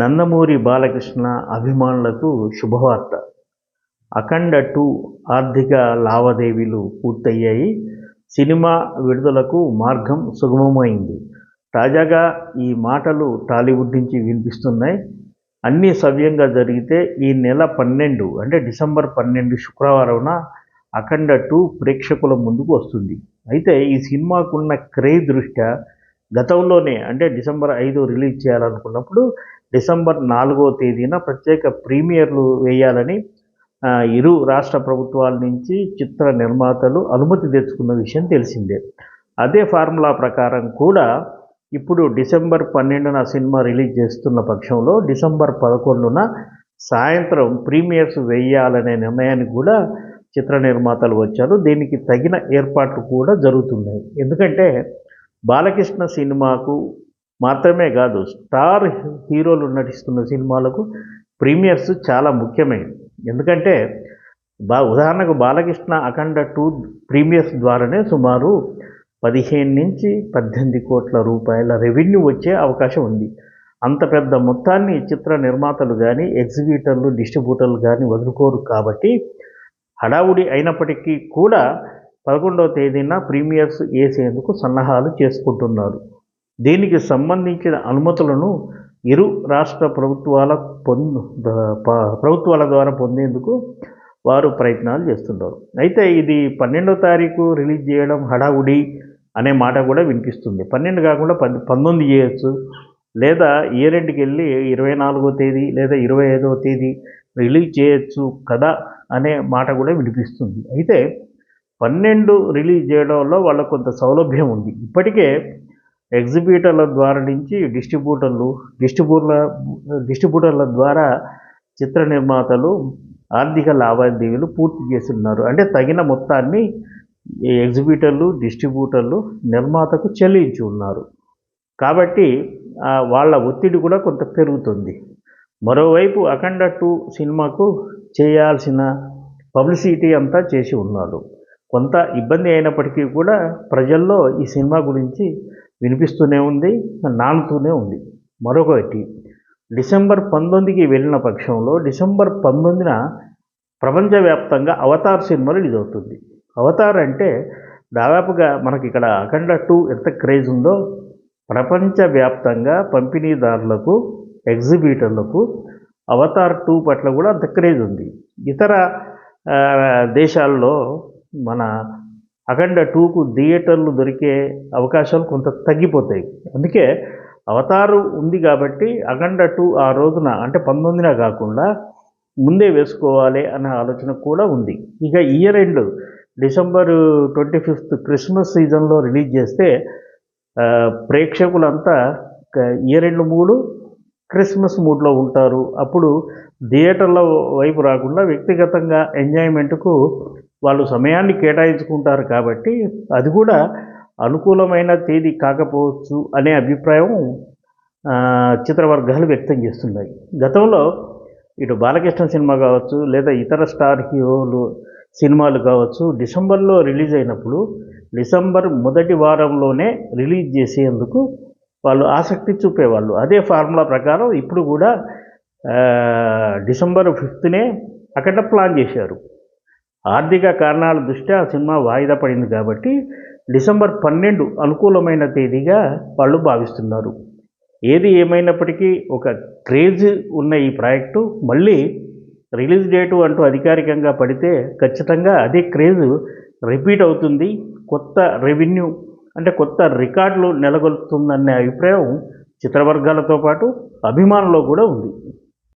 నందమూరి బాలకృష్ణ అభిమానులకు శుభవార్త. అఖండ టూ ఆర్థిక లావాదేవీలు పూర్తయ్యాయి. సినిమా విడుదలకు మార్గం సుగమమైంది. తాజాగా ఈ మాటలు టాలీవుడ్ నుంచి వినిపిస్తున్నాయి. అన్నీ సవ్యంగా జరిగితే ఈ నెల పన్నెండు అంటే డిసెంబర్ పన్నెండు శుక్రవారంన అఖండ టూ ప్రేక్షకుల ముందుకు వస్తుంది. అయితే ఈ సినిమాకున్న క్రేజ్ దృష్ట్యా గతంలోనే అంటే డిసెంబర్ ఐదు రిలీజ్ చేయాలనుకున్నప్పుడు డిసెంబర్ నాలుగో తేదీన ప్రత్యేక ప్రీమియర్లు వేయాలని ఇరు రాష్ట్ర ప్రభుత్వాల నుంచి చిత్ర నిర్మాతలు అనుమతి తెచ్చుకున్న విషయం తెలిసిందే. అదే ఫార్ములా ప్రకారం కూడా ఇప్పుడు డిసెంబర్ పన్నెండున సినిమా రిలీజ్ చేస్తున్న పక్షంలో డిసెంబర్ పదకొండున సాయంత్రం ప్రీమియర్స్ వేయాలనే నిర్ణయానికి కూడా చిత్ర నిర్మాతలు వచ్చారు. దీనికి తగిన ఏర్పాట్లు కూడా జరుగుతున్నాయి. ఎందుకంటే బాలకృష్ణ సినిమాకు మాత్రమే కాదు స్టార్ హీరోలు నటిస్తున్న సినిమాలకు ప్రీమియర్స్ చాలా ముఖ్యమైనవి ఎందుకంటే బా ఉదాహరణకు బాలకృష్ణ అఖండ టూ ప్రీమియర్స్ ద్వారానే సుమారు పదిహేను నుంచి పద్దెనిమిది కోట్ల రూపాయల రెవెన్యూ వచ్చే అవకాశం ఉంది. అంత పెద్ద మొత్తాన్ని చిత్ర నిర్మాతలు కానీ ఎగ్జిబిటర్లు డిస్ట్రిబ్యూటర్లు కానీ వదులుకోరు కాబట్టి హడావుడి అయినప్పటికీ కూడా పదకొండవ తేదీన ప్రీమియర్స్ వేసేందుకు సన్నాహాలు చేసుకుంటున్నారు. దీనికి సంబంధించిన అనుమతులను ఇరు రాష్ట్ర ప్రభుత్వాల పొందు ప్రభుత్వాల ద్వారా పొందేందుకు వారు ప్రయత్నాలు చేస్తున్నారు అయితే ఇది పన్నెండో తారీఖు రిలీజ్ చేయడం హడావుడి అనే మాట కూడా వినిపిస్తుంది. పన్నెండు కాకుండా పద్ పంతొమ్మిది చేయొచ్చు లేదా ఏరెంట్కి వెళ్ళి ఇరవై నాలుగో తేదీ లేదా ఇరవై ఐదవ తేదీ రిలీజ్ చేయొచ్చు కదా అనే మాట కూడా వినిపిస్తుంది. అయితే పన్నెండు రిలీజ్ చేయడంలో వాళ్ళకు కొంత సౌలభ్యం ఉంది. ఇప్పటికే ఎగ్జిబ్యూటర్ల ద్వారా నుంచి డిస్ట్రిబ్యూటర్లు డిస్ట్రిబ్యూటర్ల డిస్ట్రిబ్యూటర్ల ద్వారా చిత్ర నిర్మాతలు ఆర్థిక లావాదేవీలు పూర్తి చేస్తున్నారు. అంటే తగిన మొత్తాన్ని ఎగ్జిబ్యూటర్లు ఎగ్జిబిటర్లు డిస్ట్రిబ్యూటర్లు నిర్మాతకు చెల్లించి ఉన్నారు. కాబట్టి వాళ్ళ ఒత్తిడి కూడా కొంత పెరుగుతుంది. మరోవైపు అఖండ టూ సినిమాకు చేయాల్సిన పబ్లిసిటీ అంతా చేసి ఉన్నారు. కొంత ఇబ్బంది అయినప్పటికీ కూడా ప్రజల్లో ఈ సినిమా గురించి వినిపిస్తూనే ఉంది నానుతూనే ఉంది. మరొకటి డిసెంబర్ పంతొమ్మిదికి వెళ్ళిన పక్షంలో డిసెంబర్ పంతొమ్మిదిన ప్రపంచవ్యాప్తంగా అవతార్ సినిమా రిలీజ్ అవుతుంది అవతార్ అంటే దాదాపుగా మనకి ఇక్కడ అఖండ టూ ఎంత క్రేజ్ ఉందో ప్రపంచవ్యాప్తంగా పంపిణీదారులకు ఎగ్జిబిటర్లకు అవతార్ టూ పట్ల కూడా అంత క్రేజ్ ఉంది. ఇతర దేశాల్లో మన అఖండ టూకు థియేటర్లు దొరికే అవకాశాలు కొంత తగ్గిపోతాయి. అందుకే అవతారు ఉంది కాబట్టి అఖండ టూ ఆ రోజున అంటే పంతొమ్మిదిన కాకుండా ముందే వేసుకోవాలి అనే ఆలోచన కూడా ఉంది. ఇక year end December twenty fifth Christmas సీజన్లో రిలీజ్ చేస్తే ప్రేక్షకులంతా ఇయర్ ఎండ్ మూడు క్రిస్మస్ మూడ్లో ఉంటారు. అప్పుడు థియేటర్ల వైపు రాకుండా వ్యక్తిగతంగా ఎంజాయ్మెంట్కు వాళ్ళు సమయాన్ని కేటాయించుకుంటారు కాబట్టి అది కూడా అనుకూలమైన తేదీ కాకపోవచ్చు అనే అభిప్రాయం చిత్రవర్గాలు వ్యక్తం చేస్తున్నాయి. గతంలో ఇటు బాలకృష్ణ సినిమా కావచ్చు లేదా ఇతర స్టార్ హీరోలు సినిమాలు కావచ్చు డిసెంబర్లో రిలీజ్ అయినప్పుడు డిసెంబర్ మొదటి వారంలోనే రిలీజ్ చేసేందుకు వాళ్ళు ఆసక్తి చూపేవాళ్ళు. అదే ఫార్ములా ప్రకారం ఇప్పుడు కూడా డిసెంబర్ ఫిఫ్త్నే అక్కడ ప్లాన్ చేశారు. ఆర్థిక కారణాల దృష్ట్యా ఆ సినిమా వాయిదా పడింది కాబట్టి డిసెంబర్ పన్నెండు అనుకూలమైన తేదీగా వాళ్ళు భావిస్తున్నారు. ఏది ఏమైనప్పటికీ ఒక క్రేజ్ ఉన్న ఈ ప్రాజెక్టు మళ్ళీ రిలీజ్ డేటు అంటూ అధికారికంగా పడితే ఖచ్చితంగా అదే క్రేజ్ రిపీట్ అవుతుంది. కొత్త రెవెన్యూ అంటే కొత్త రికార్డులు నెలకొల్పుతుందనే అభిప్రాయం చిత్రవర్గాలతో పాటు అభిమానుల్లో కూడా ఉంది.